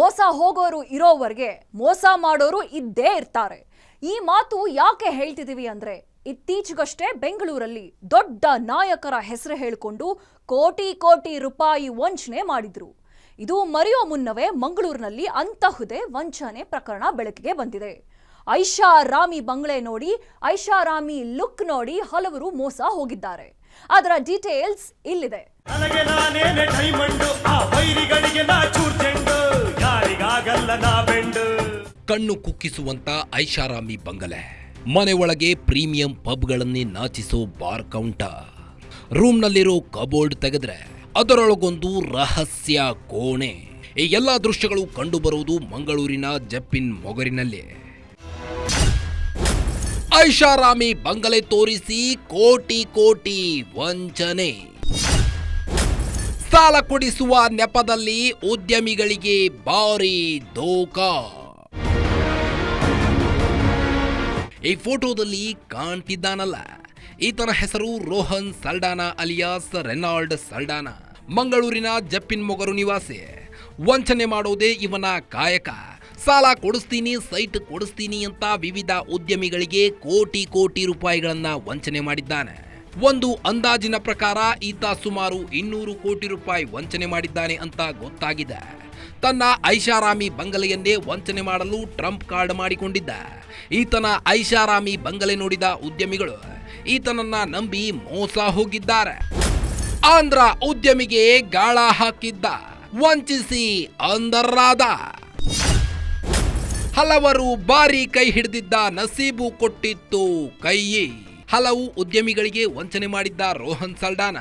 ಮೋಸ ಹೋಗೋರು ಇರೋವರೆಗೆ ಮೋಸ ಮಾಡೋರು ಇದ್ದೇ ಇರ್ತಾರೆ. ಈ ಮಾತು ಯಾಕೆ ಹೇಳ್ತಿದೀವಿ ಅಂದ್ರೆ, ಇತ್ತೀಚೆಗಷ್ಟೇ ಬೆಂಗಳೂರಲ್ಲಿ ದೊಡ್ಡ ನಾಯಕರ ಹೆಸರು ಹೇಳಿಕೊಂಡು ಕೋಟಿ ಕೋಟಿ ರೂಪಾಯಿ ವಂಚನೆ ಮಾಡಿದ್ರು. ಇದು ಮರೆಯೋ ಮುನ್ನವೇ ಮಂಗಳೂರಿನಲ್ಲಿ ಅಂತಹುದೇ ವಂಚನೆ ಪ್ರಕರಣ ಬೆಳಕಿಗೆ ಬಂದಿದೆ. ಐಷಾರಾಮಿ ಬಂಗ್ಲೆ ನೋಡಿ ಐಷಾರಾಮಿ ಲುಕ್ ನೋಡಿ ಹಲವರು ಮೋಸ ಹೋಗಿದ್ದಾರೆ. ಅದರ ಡೀಟೇಲ್ಸ್ ಇಲ್ಲಿದೆ. ಕಣ್ಣು ಕುಕ್ಕಿಸುವಂತ ಐಷಾರಾಮಿ ಬಂಗಲೆ. ಮನೆ ಒಳಗೆ ಪ್ರೀಮಿಯಂ ಪಬ್ಗಳನ್ನೇ ನಾಚಿಸೋ ಬಾರ್ ಕೌಂಟರ್. ರೂಮ್ನಲ್ಲಿರೋ ಕಬೋರ್ಡ್ ತೆಗೆದ್ರೆ ಅದರೊಳಗೊಂದು ರಹಸ್ಯ ಕೋಣೆ. ಈ ಎಲ್ಲಾ ದೃಶ್ಯಗಳು ಕಂಡುಬರುವುದು ಮಂಗಳೂರಿನ ಜಪ್ಪಿನ್ ಮೊಗರಿನಲ್ಲಿ. ಐಷಾರಾಮಿ ಬಂಗಲೆ ತೋರಿಸಿ ಕೋಟಿ ಕೋಟಿ ವಂಚನೆ. ಸಾಲ ಕೊಡಿಸುವ ನೆಪದಲ್ಲಿ ಉದ್ಯಮಿಗಳಿಗೆ ಭಾರಿ ದೋಖಾ ಈ ಫೋಟೋದಲ್ಲಿ ಕಾಣ್ತಿದ್ದಾನಲ್ಲ, ಈತನ ಹೆಸರು ರೋಹನ್ ಸಲ್ಡಾನಾ ಅಲಿಯಾಸ್ ರೆನಾಲ್ಡ್ ಸಲ್ಡಾನಾ. ಮಂಗಳೂರಿನ ಜಪ್ಪಿನ್ ಮೊಗರು ನಿವಾಸಿ. ವಂಚನೆ ಮಾಡೋದೇ ಇವನ ಕಾಯಕ. ಸಾಲ ಕೊಡಿಸ್ತೀನಿ, ಸೈಟ್ ಕೊಡಿಸ್ತೀನಿ ಅಂತ ವಿವಿಧ ಉದ್ಯಮಿಗಳಿಗೆ ಕೋಟಿ ಕೋಟಿ ರೂಪಾಯಿಗಳನ್ನು ವಂಚನೆ ಮಾಡಿದ್ದಾನೆ. ಒಂದು ಅಂದಾಜಿನ ಪ್ರಕಾರ ಈತ ಸುಮಾರು ಇನ್ನೂರು ಕೋಟಿ ರೂಪಾಯಿ ವಂಚನೆ ಮಾಡಿದ್ದಾನೆ ಅಂತ ಗೊತ್ತಾಗಿದೆ. ತನ್ನ ಐಷಾರಾಮಿ ಬಂಗಲೆಯನ್ನೇ ವಂಚನೆ ಮಾಡಲು ಟ್ರಂಪ್ ಕಾರ್ಡ್ ಮಾಡಿಕೊಂಡಿದ್ದ. ಈತನ ಐಷಾರಾಮಿ ಬಂಗಲೆ ನೋಡಿದ ಉದ್ಯಮಿಗಳು ಈತನನ್ನ ನಂಬಿ ಮೋಸ ಹೋಗಿದ್ದಾರೆ. ಆಂಧ್ರ ಉದ್ಯಮಿಗೆ ಗಾಳ ಹಾಕಿದ್ದ. ವಂಚಿಸಿ ಅಂಧರಾದ. ಹಲವರು ಬಾರಿ ಕೈ ಹಿಡಿದಿದ್ದ ನಸೀಬು ಕೊಟ್ಟಿತ್ತು ಕೈ ಹಲವು ಉದ್ಯಮಿಗಳಿಗೆ ವಂಚನೆ ಮಾಡಿದ್ದ ರೋಹನ್ ಸಲ್ಡಾನ.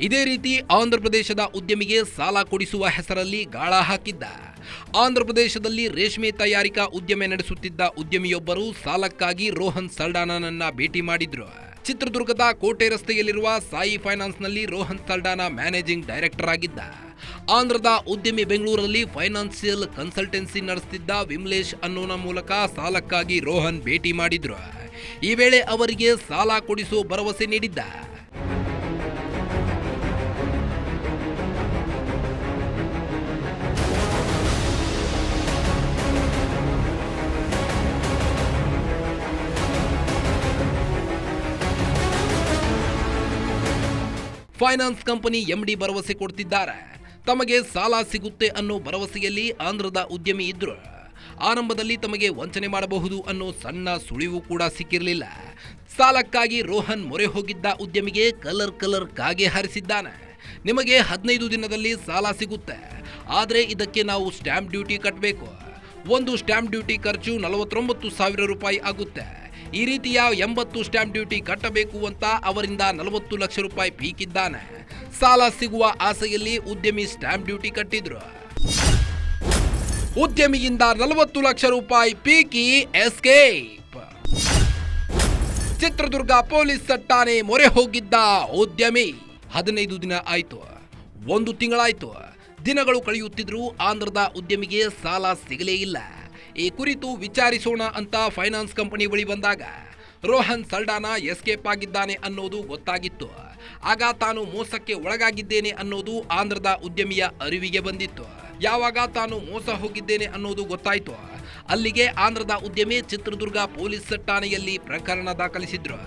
ಇದೇ ರೀತಿ ಆಂಧ್ರ ಪ್ರದೇಶದ ಉದ್ಯಮಿಗೆ ಸಾಲ ಕೊಡಿಸುವ ಹೆಸರಲ್ಲಿ ಗಾಳ ಹಾಕಿದ್ದ. ಆಂಧ್ರ ಪ್ರದೇಶದಲ್ಲಿ ರೇಷ್ಮೆ ತಯಾರಿಕಾ ಉದ್ಯಮ ನಡೆಸುತ್ತಿದ್ದ ಉದ್ಯಮಿಯೊಬ್ಬರು ಸಾಲಕ್ಕಾಗಿ ರೋಹನ್ ಸಲ್ಡಾನನನ್ನ ಭೇಟಿ ಮಾಡಿದ್ರು. ಚಿತ್ರದುರ್ಗದ ಕೋಟೆ ರಸ್ತೆಯಲ್ಲಿರುವ ಸಾಯಿ ಫೈನಾನ್ಸ್ನಲ್ಲಿ ರೋಹನ್ ಸಲ್ಡಾನ ಮ್ಯಾನೇಜಿಂಗ್ ಡೈರೆಕ್ಟರ್ ಆಗಿದ್ದ. ಆಂಧ್ರದ ಉದ್ಯಮಿ ಬೆಂಗಳೂರಲ್ಲಿ ಫೈನಾನ್ಸಿಯಲ್ ಕನ್ಸಲ್ಟೆನ್ಸಿ ನಡೆಸುತ್ತಿದ್ದ ವಿಮ್ಲೇಶ್ ಅನ್ನೋನ ಮೂಲಕ ಸಾಲಕ್ಕಾಗಿ ರೋಹನ್ ಭೇಟಿ ಮಾಡಿದ್ರು. ಈ ವೇಳೆ ಅವರಿಗೆ ಸಾಲ ಕೊಡಿಸುವ ಭರವಸೆ ನೀಡಿದ್ದ. ಫೈನಾನ್ಸ್ ಕಂಪನಿ ಎಂಡಿ ಭರವಸೆ ಕೊಡ್ತಿದ್ದಾರೆ. ತಮಗೆ ಸಾಲ ಸಿಗುತ್ತೆ ಅನ್ನೋ ಭರವಸೆಯಲ್ಲಿ ಆಂಧ್ರದ ಉದ್ಯಮಿ ಇದ್ರು. ಆರಂಭದಲ್ಲಿ ತಮಗೆ ವಂಚನೆ ಮಾಡಬಹುದು ಅನ್ನೋ ಸಣ್ಣ ಸುಳಿವು ಕೂಡ ಸಿಕ್ಕಿರಲಿಲ್ಲ. ಸಾಲಕ್ಕಾಗಿ ರೋಹನ್ ಮೊರೆ ಹೋಗಿದ್ದ ಉದ್ಯಮಿಗೆ ಕಲರ್ ಕಲರ್ ಕಾಗೆ ಹಾರಿಸಿದ್ದಾನೆ. ನಿಮಗೆ ಹದಿನೈದು ದಿನದಲ್ಲಿ ಸಾಲ ಸಿಗುತ್ತೆ. ಆದರೆ ಇದಕ್ಕೆ ನಾವು ಸ್ಟ್ಯಾಂಪ್ ಡ್ಯೂಟಿ ಕಟ್ಟಬೇಕು ಒಂದು ಸ್ಟ್ಯಾಂಪ್ ಡ್ಯೂಟಿ ಖರ್ಚು ನಲವತ್ತೊಂಬತ್ತು ಸಾವಿರ ರೂಪಾಯಿ ಆಗುತ್ತೆ. ಈ ರೀತಿಯ ಎಂಬತ್ತು ಸ್ಟ್ಯಾಂಪ್ ಡ್ಯೂಟಿ ಕಟ್ಟಬೇಕು ಅಂತ ಅವರಿಂದ ನಲವತ್ತು ಲಕ್ಷ ರೂಪಾಯಿ ಪೀಕಿದ್ದಾನೆ ಸಾಲ ಸಿಗುವ ಆಸೆಯಲ್ಲಿ ಉದ್ಯಮಿ ಸ್ಟ್ಯಾಂಪ್ ಡ್ಯೂಟಿ ಕಟ್ಟಿದ್ರು. ಉದ್ಯಮಿಯಿಂದ ನಲವತ್ತು ಲಕ್ಷ ರೂಪಾಯಿ ಪೀಕಿ ಎಸ್ಕೇಪ್. ಚಿತ್ರದುರ್ಗ ಪೊಲೀಸ್ ಠಾಣೆ ಮೊರೆ ಹೋಗಿದ್ದ ಉದ್ಯಮಿ. ಹದಿನೈದು ದಿನ ಆಯ್ತು. ಒಂದು ತಿಂಗಳಾಯ್ತು. ದಿನಗಳು ಕಳೆಯುತ್ತಿದ್ರು ಆಂಧ್ರದ ಉದ್ಯಮಿಗೆ ಸಾಲ ಸಿಗಲೇ ಇಲ್ಲ. ಈ ಕುರಿತು ವಿಚಾರಿಸೋಣ ಅಂತ ಫೈನಾನ್ಸ್ ಕಂಪನಿ ಬಳಿ ಬಂದಾಗ, ರೋಹನ್ ಸಲ್ಡಾನ ಎಸ್ಕೇಪ್ ಆಗಿದ್ದಾನೆ ಅನ್ನೋದು ಗೊತ್ತಾಗಿತ್ತು. ಆಗ ತಾನು ಮೋಸಕ್ಕೆ ಒಳಗಾಗಿದ್ದೇನೆ ಅನ್ನೋದು ಆಂಧ್ರದ ಉದ್ಯಮಿಯ ಅರಿವಿಗೆ ಬಂದಿತ್ತು. ಯಾವಾಗ ತಾನು ಮೋಸ ಹೋಗಿದ್ದೇನೆ ಅನ್ನೋದು ಗೊತ್ತಾಯಿತು. ಅಲ್ಲಿಗೆ ಆಂಧ್ರದ ಉದ್ಯಮಿ ಚಿತ್ರದುರ್ಗ ಪೊಲೀಸ್ ಠಾಣೆಯಲ್ಲಿ ಪ್ರಕರಣ ದಾಖಲಿಸಿದ್ರು.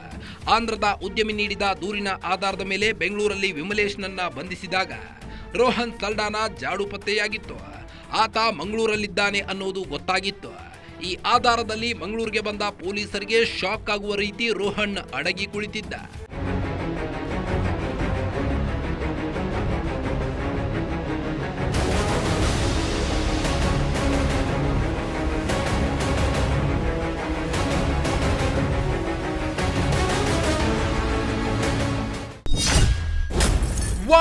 ಆಂಧ್ರದ ಉದ್ಯಮಿ ನೀಡಿದ ದೂರಿನ ಆಧಾರದ ಮೇಲೆ ಬೆಂಗಳೂರಲ್ಲಿ ವಿಮಲೇಶ್ನನ್ನ ಬಂಧಿಸಿದಾಗ, ರೋಹನ್ ಸಲ್ಡಾನ ಜಾಡು ಪತ್ತೆಯಾಗಿತ್ತು ಆತ ಮಂಗಳೂರಲ್ಲಿದ್ದಾನೆ ಅನ್ನೋದು ಗೊತ್ತಾಗಿತ್ತು. ಈ ಆಧಾರದಲ್ಲಿ ಮಂಗಳೂರಿಗೆ ಬಂದ ಪೊಲೀಸರಿಗೆ ಶಾಕ್ ಆಗುವ ರೀತಿ ರೋಹನ್ ಅಡಗಿ ಕುಳಿತಿದ್ದ.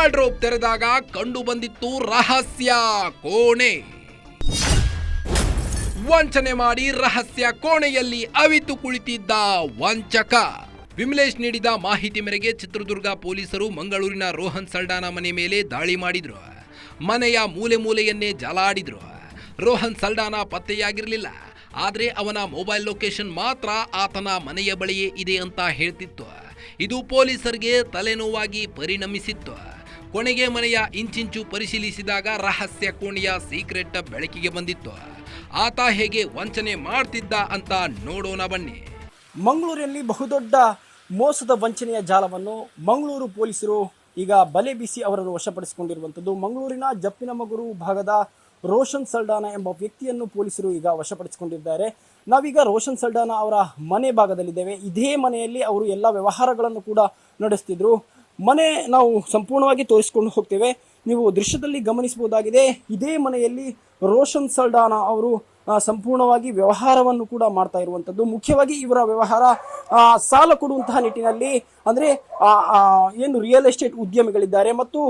ವಾರ್ಡ್ರೋಬ್ ತೆರೆದಾಗ ಕಂಡು ಬಂದಿತ್ತು ರಹಸ್ಯ ಕೋಣೆ. ವಂಚನೆ ಮಾಡಿ ರಹಸ್ಯ ಕೋಣೆಯಲ್ಲಿ ಅವಿತು ಕುಳಿತಿದ್ದ ವಂಚಕ. ವಿಮಲೇಶ್ ನೀಡಿದ ಮಾಹಿತಿ ಮೇರೆಗೆ ಚಿತ್ರದುರ್ಗ ಪೊಲೀಸರು ಮಂಗಳೂರಿನ ರೋಹನ್ ಸಲ್ಡಾನ ಮನೆ ಮೇಲೆ ದಾಳಿ ಮಾಡಿದ್ರು. ಮನೆಯ ಮೂಲೆ ಮೂಲೆಯನ್ನೇ ಜಾಲಾಡಿದ್ರು. ರೋಹನ್ ಸಲ್ಡಾನ ಪತ್ತೆಯಾಗಿರಲಿಲ್ಲ. ಆದರೆ ಅವನ ಮೊಬೈಲ್ ಲೊಕೇಶನ್ ಮಾತ್ರ ಆತನ ಮನೆಯ ಬಳಿಯೇ ಇದೆ ಅಂತ ಹೇಳ್ತಿತ್ತು. ಇದು ಪೊಲೀಸರಿಗೆ ತಲೆನೋವಾಗಿ ಪರಿಣಮಿಸಿತ್ತು. ಕೊನೆಗೆ ಮನೆಯ ಇಂಚಿಂಚು ಪರಿಶೀಲಿಸಿದಾಗ ರಹಸ್ಯ ಕೋಣೆಯ ಸೀಕ್ರೆಟ್ ಬೆಳಕಿಗೆ ಬಂದಿತ್ತು. ಆತ ಹೇಗೆ ವಂಚನೆ ಮಾಡ್ತಿದ್ದ ಅಂತ ನೋಡೋಣ ಬನ್ನಿ. ಮಂಗಳೂರಿನಲ್ಲಿ ಬಹುದೊಡ್ಡ ಮೋಸದ ವಂಚನೆಯ ಜಾಲವನ್ನು ಮಂಗಳೂರು ಪೊಲೀಸರು ಈಗ ಬಲೆ ಬೀಸಿ ಅವರನ್ನು ವಶಪಡಿಸಿಕೊಂಡಿರುವಂಥದ್ದು. ಮಂಗಳೂರಿನ ಜಪ್ಪಿನಮಗುರು ಭಾಗದ ರೋಷನ್ ಸಲ್ಡಾನ ಎಂಬ ವ್ಯಕ್ತಿಯನ್ನು ಪೊಲೀಸರು ಈಗ ವಶಪಡಿಸಿಕೊಂಡಿದ್ದಾರೆ. ನಾವೀಗ ರೋಷನ್ ಸಲ್ಡಾನ ಅವರ ಮನೆ ಭಾಗದಲ್ಲಿದ್ದೇವೆ. ಇದೇ ಮನೆಯಲ್ಲಿ ಅವರು ಎಲ್ಲ ವ್ಯವಹಾರಗಳನ್ನು ಕೂಡ ನಡೆಸ್ತಿದ್ರು. ಮನೆ ನಾವು ಸಂಪೂರ್ಣವಾಗಿ ತೋರಿಸ್ಕೊಂಡು ಹೋಗ್ತೇವೆ. ನೀವು ದೃಶ್ಯದಲ್ಲಿ ಗಮನಿಸಬಹುದಾಗಿದೆ, ಇದೇ ಮನೆಯಲ್ಲಿ ರೋಷನ್ ಸಲ್ಡಾನ ಅವರು ಸಂಪೂರ್ಣವಾಗಿ ವ್ಯವಹಾರವನ್ನು ಕೂಡ ಮಾಡ್ತಾ ಇರುವಂಥದ್ದು ಮುಖ್ಯವಾಗಿ ಇವರ ವ್ಯವಹಾರ ಸಾಲ ಕೊಡುವಂತಹ ನಿಟ್ಟಿನಲ್ಲಿ ಅಂದರೆ ಏನು ರಿಯಲ್ ಎಸ್ಟೇಟ್ ಉದ್ಯಮಿಗಳಿದ್ದಾರೆ ಮತ್ತು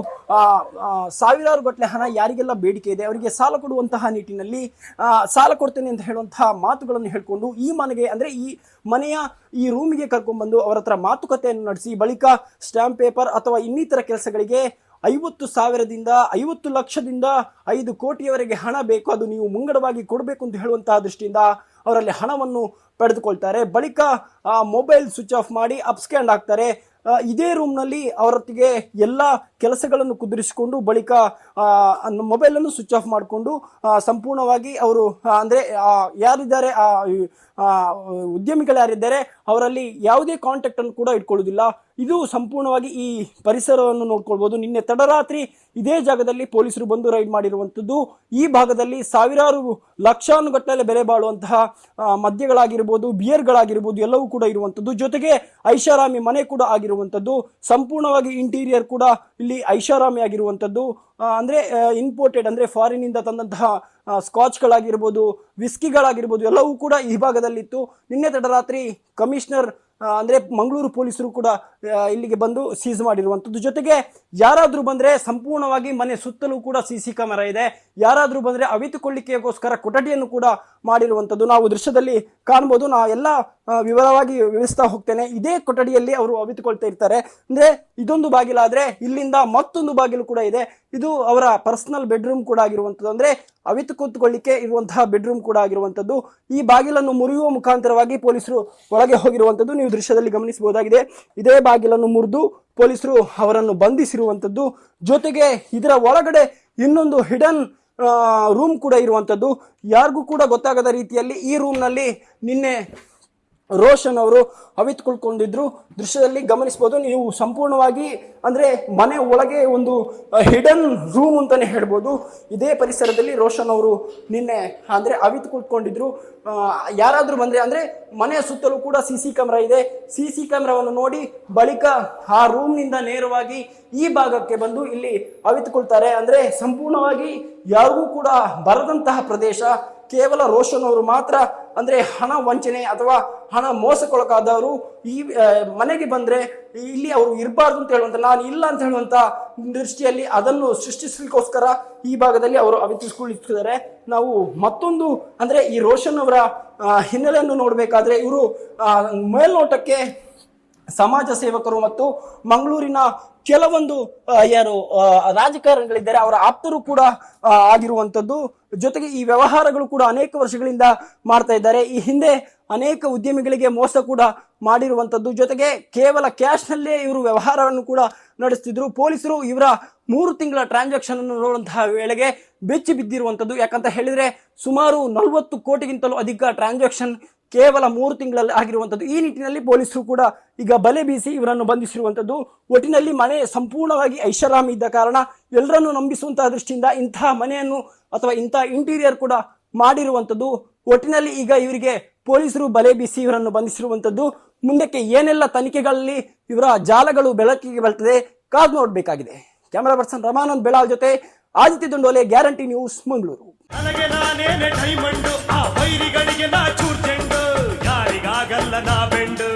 ಸಾವಿರಾರು ಗಟ್ಟಲೆ ಹಣ ಯಾರಿಗೆಲ್ಲ ಬೇಡಿಕೆ ಇದೆ, ಅವರಿಗೆ ಸಾಲ ಕೊಡುವಂತಹ ನಿಟ್ಟಿನಲ್ಲಿ ಸಾಲ ಕೊಡ್ತೇನೆ ಅಂತ ಹೇಳುವಂತಹ ಮಾತುಗಳನ್ನು ಹೇಳಿಕೊಂಡು ಈ ಮನೆಗೆ ಅಂದರೆ ಈ ಮನೆಯ ಈ ರೂಮಿಗೆ ಕರ್ಕೊಂಡ್ಬಂದು ಅವರ ಹತ್ರ ಮಾತುಕತೆಯನ್ನು ನಡೆಸಿ, ಬಳಿಕ ಸ್ಟ್ಯಾಂಪ್ ಪೇಪರ್ ಅಥವಾ ಇನ್ನಿತರ ಕೆಲಸಗಳಿಗೆ ಐವತ್ತು ಸಾವಿರದಿಂದ ಐವತ್ತು ಲಕ್ಷದಿಂದ ಐದು ಕೋಟಿಯವರೆಗೆ ಹಣ ಬೇಕು, ಅದು ನೀವು ಮುಂಗಡವಾಗಿ ಕೊಡಬೇಕು ಅಂತ ಹೇಳುವಂತಹ ದೃಷ್ಟಿಯಿಂದ ಅವರಲ್ಲಿ ಹಣವನ್ನು ಪಡೆದುಕೊಳ್ತಾರೆ. ಬಳಿಕ ಮೊಬೈಲ್ ಸ್ವಿಚ್ ಆಫ್ ಮಾಡಿ ಅಪ್ಸ್ಕ್ಯಾಂಡ್ ಆಗ್ತಾರೆ. ಇದೇ ರೂಮ್ನಲ್ಲಿ ಅವರೊತ್ತಿಗೆ ಎಲ್ಲ ಕೆಲಸಗಳನ್ನು ಕುದುರಿಸಿಕೊಂಡು ಬಳಿಕ ಮೊಬೈಲನ್ನು ಸ್ವಿಚ್ ಆಫ್ ಮಾಡಿಕೊಂಡು ಸಂಪೂರ್ಣವಾಗಿ ಅವರು ಅಂದರೆ ಯಾರಿದ್ದಾರೆ, ಆ ಉದ್ಯಮಿಗಳು ಯಾರಿದ್ದಾರೆ, ಅವರಲ್ಲಿ ಯಾವುದೇ ಕಾಂಟ್ಯಾಕ್ಟ್ ಅನ್ನು ಕೂಡ ಇಟ್ಕೊಳ್ಳೋದಿಲ್ಲ ಇದು ಸಂಪೂರ್ಣವಾಗಿ ಈ ಪರಿಸರವನ್ನು ನೋಡ್ಕೊಳ್ಬೋದು. ನಿನ್ನೆ ತಡರಾತ್ರಿ ಇದೇ ಜಾಗದಲ್ಲಿ ಪೊಲೀಸರು ಬಂದು ರೈಡ್ ಮಾಡಿರುವಂಥದ್ದು. ಈ ಭಾಗದಲ್ಲಿ ಸಾವಿರಾರು ಲಕ್ಷಾನುಗಟ್ಟಲೆ ಬೆಲೆ ಬಾಳುವಂತಹ ಮದ್ಯಗಳಾಗಿರ್ಬೋದು ಬಿಯರ್ಗಳಾಗಿರ್ಬೋದು ಎಲ್ಲವೂ ಕೂಡ ಇರುವಂಥದ್ದು. ಜೊತೆಗೆ ಐಷಾರಾಮಿ ಮನೆ ಕೂಡ ಆಗಿರುವಂಥದ್ದು. ಸಂಪೂರ್ಣವಾಗಿ ಇಂಟೀರಿಯರ್ ಕೂಡ ಐಷಾರಾಮಿ ಆಗಿರುವಂಥದ್ದು ಅಂದರೆ ಇಂಪೋರ್ಟೆಡ್ ಅಂದ್ರೆ ಫಾರಿನ್ ಇಂದ ತಂದಂತಹ ಸ್ಕಾಚ್ಗಳಾಗಿರ್ಬೋದು ವಿಸ್ಕಿಗಳಾಗಿರ್ಬೋದು ಎಲ್ಲವೂ ಕೂಡ ಈ ಭಾಗದಲ್ಲಿತ್ತು. ನಿನ್ನೆ ತಡರಾತ್ರಿ ಕಮಿಷನರ್ ಅಂದರೆ ಅಂದ್ರೆ ಮಂಗಳೂರು ಪೊಲೀಸರು ಕೂಡ ಇಲ್ಲಿಗೆ ಬಂದು ಸೀಸ್ ಮಾಡಿರುವಂಥದ್ದು. ಜೊತೆಗೆ ಯಾರಾದರೂ ಬಂದ್ರೆ ಸಂಪೂರ್ಣವಾಗಿ ಮನೆ ಸುತ್ತಲೂ ಕೂಡ ಸಿ ಸಿ ಕ್ಯಾಮೆರಾ ಇದೆ. ಯಾರಾದರೂ ಬಂದ್ರೆ ಅವಿತುಕೊಳ್ಳಿಕೆಗೋಸ್ಕರ ಕೊಠಡಿಯನ್ನು ಕೂಡ ಮಾಡಿರುವಂಥದ್ದು ನಾವು ದೃಶ್ಯದಲ್ಲಿ ಕಾಣ್ಬೋದು, ನಾ ಎಲ್ಲ ವಿವರವಾಗಿ ವಿವರಿಸ್ತಾ ಹೋಗ್ತೇನೆ. ಇದೇ ಕೊಠಡಿಯಲ್ಲಿ ಅವರು ಅವಿತುಕೊಳ್ತಾ ಇರ್ತಾರೆ. ಅಂದ್ರೆ, ಇದೊಂದು ಬಾಗಿಲಾದ್ರೆ, ಇಲ್ಲಿಂದ ಮತ್ತೊಂದು ಬಾಗಿಲು ಕೂಡ ಇದೆ. ಇದು ಅವರ ಪರ್ಸನಲ್ ಬೆಡ್ರೂಮ್ ಕೂಡ ಆಗಿರುವಂಥದ್ದು ಅಂದ್ರೆ, ಅವಿತು ಕೂತ್ಕೊಳ್ಳಿಕ್ಕೆ ಇರುವಂತಹ ಬೆಡ್ರೂಮ್ ಕೂಡ ಆಗಿರುವಂಥದ್ದು ಈ ಬಾಗಿಲನ್ನು ಮುರಿಯುವ ಮುಖಾಂತರವಾಗಿ ಪೊಲೀಸರು ಒಳಗೆ ಹೋಗಿರುವಂಥದ್ದು ನೀವು ದೃಶ್ಯದಲ್ಲಿ ಗಮನಿಸಬಹುದಾಗಿದೆ. ಇದೇ ಬಾಗಿಲನ್ನು ಮುರಿದು ಪೊಲೀಸರು ಅವರನ್ನು ಬಂಧಿಸಿರುವಂಥದ್ದು ಜೊತೆಗೆ ಇದರ ಒಳಗಡೆ ಇನ್ನೊಂದು ಹಿಡನ್ ರೂಮ್ ಕೂಡ ಇರುವಂಥದ್ದು ಯಾರಿಗೂ ಕೂಡ ಗೊತ್ತಾಗದ ರೀತಿಯಲ್ಲಿ ಈ ರೂಮ್ನಲ್ಲಿ ನಿನ್ನೆ ರೋಷನ್ ಅವರು ಅವಿತುಕೊಳ್ಕೊಂಡಿದ್ರು. ದೃಶ್ಯದಲ್ಲಿ ಗಮನಿಸಬಹುದು, ನೀವು ಸಂಪೂರ್ಣವಾಗಿ ಅಂದ್ರೆ ಮನೆ ಒಳಗೆ ಒಂದು ಹಿಡನ್ ರೂಮ್ ಅಂತಾನೆ ಹೇಳ್ಬೋದು. ಇದೇ ಪರಿಸರದಲ್ಲಿ ರೋಷನ್ ಅವರು ನಿನ್ನೆ ಅಂದ್ರೆ ಅವಿತ್ ಕುಳ್ಕೊಂಡಿದ್ರು ಯಾರಾದ್ರೂ ಬಂದ್ರೆ ಅಂದ್ರೆ ಮನೆಯ ಸುತ್ತಲೂ ಕೂಡ ಸಿ ಸಿ ಕ್ಯಾಮ್ರಾ ಇದೆ. ಸಿ ಸಿ ಕ್ಯಾಮ್ರಾವನ್ನು ನೋಡಿ ಬಳಿಕ ಆ ರೂಮ್ನಿಂದ ನೇರವಾಗಿ ಈ ಭಾಗಕ್ಕೆ ಬಂದು ಇಲ್ಲಿ ಅವಿತುಕೊಳ್ತಾರೆ. ಅಂದ್ರೆ ಸಂಪೂರ್ಣವಾಗಿ ಯಾರಿಗೂ ಕೂಡ ಬರದಂತಹ ಪ್ರದೇಶ. ಕೇವಲ ರೋಷನ್ ಅವರು ಮಾತ್ರ ಅಂದ್ರೆ ಹಣ ವಂಚನೆ ಅಥವಾ ಹಣ ಮೋಸಕ್ಕೊಳಗಾದವರು ಈ ಮನೆಗೆ ಬಂದ್ರೆ ಇಲ್ಲಿ ಅವರು ಇರಬಾರ್ದು ಅಂತ ಹೇಳುವಂತ, ನಾನು ಇಲ್ಲ ಅಂತ ಹೇಳುವಂತ ದೃಷ್ಟಿಯಲ್ಲಿ ಅದನ್ನು ಸೃಷ್ಟಿಸಲಿಕ್ಕೋಸ್ಕರ ಈ ಭಾಗದಲ್ಲಿ ಅವರು ಅವಿತಿಸ್ಕೊಳ್ಳಿಸ್ತಿದ್ದಾರೆ ನಾವು ಮತ್ತೊಂದು, ಅಂದ್ರೆ ಈ ರೋಷನ್ ಅವರ ಹಿನ್ನೆಲೆಯನ್ನು ನೋಡಬೇಕಾದ್ರೆ ಇವರು ಮೇಲ್ನೋಟಕ್ಕೆ ಸಮಾಜ ಸೇವಕರು ಮತ್ತು ಮಂಗಳೂರಿನ ಕೆಲವೊಂದು ಯಾರು ರಾಜಕಾರಣಿಗಳಿದ್ದಾರೆ, ಅವರ ಆಪ್ತರು ಕೂಡ ಆಗಿರುವಂಥದ್ದು. ಜೊತೆಗೆ ಈ ವ್ಯವಹಾರಗಳು ಕೂಡ ಅನೇಕ ವರ್ಷಗಳಿಂದ ಮಾಡ್ತಾ ಇದ್ದಾರೆ. ಈ ಹಿಂದೆ ಅನೇಕ ಉದ್ಯಮಿಗಳಿಗೆ ಮೋಸ ಕೂಡ ಮಾಡಿರುವಂಥದ್ದು. ಜೊತೆಗೆ ಕೇವಲ ಕ್ಯಾಶ್ನಲ್ಲೇ ಇವರು ವ್ಯವಹಾರವನ್ನು ಕೂಡ ನಡೆಸ್ತಿದ್ರು. ಪೊಲೀಸರು ಇವರ ಮೂರು ತಿಂಗಳ ಟ್ರಾನ್ಸಾಕ್ಷನ್ ಅನ್ನು ನೋಡುವಂತಹ ವೇಳೆಗೆ ಬೆಚ್ಚಿ ಬಿದ್ದಿರುವಂಥದ್ದು. ಯಾಕಂತ ಹೇಳಿದ್ರೆ ಸುಮಾರು ನಲವತ್ತು ಕೋಟಿಗಿಂತಲೂ ಅಧಿಕ ಟ್ರಾನ್ಸಾಕ್ಷನ್ ಕೇವಲ ಮೂರು ತಿಂಗಳಲ್ಲಿ ಆಗಿರುವಂಥದ್ದು ಈ ನಿಟ್ಟಿನಲ್ಲಿ ಪೊಲೀಸರು ಕೂಡ ಈಗ ಬಲೆ ಬೀಸಿ ಇವರನ್ನು ಬಂಧಿಸಿರುವಂಥದ್ದು ಒಟ್ಟಿನಲ್ಲಿ ಮನೆ ಸಂಪೂರ್ಣವಾಗಿ ಐಷಾರಾಮಿ ಇದ್ದ ಕಾರಣ ಎಲ್ಲರನ್ನು ನಂಬಿಸುವಂತಹ ದೃಷ್ಟಿಯಿಂದ ಇಂತಹ ಮನೆಯನ್ನು ಅಥವಾ ಇಂತಹ ಇಂಟೀರಿಯರ್ ಕೂಡ ಮಾಡಿರುವಂಥದ್ದು ಒಟ್ಟಿನಲ್ಲಿ ಈಗ ಇವರಿಗೆ ಪೊಲೀಸರು ಬಲೆ ಬೀಸಿ ಇವರನ್ನು ಬಂಧಿಸಿರುವಂಥದ್ದು ಮುಂದಕ್ಕೆ ಏನೆಲ್ಲ ತನಿಖೆಗಳಲ್ಲಿ ಇವರ ಜಾಲಗಳು ಬೆಳಕಿಗೆ ಬರ್ತದೆ ಕಾದು ನೋಡಬೇಕಾಗಿದೆ. ಕ್ಯಾಮರಾ ಪರ್ಸನ್ ರಮಾನಂದ್ ಬೆಳಾಲ್ ಜೊತೆ ಆದಿತ್ಯ ದುಂಡೋಲೆ, ಗ್ಯಾರಂಟಿ ನ್ಯೂಸ್, ಮಂಗಳೂರು. ಯಾರಿಗಾಗಲ್ಲ ನಾ ಬೆಂಡು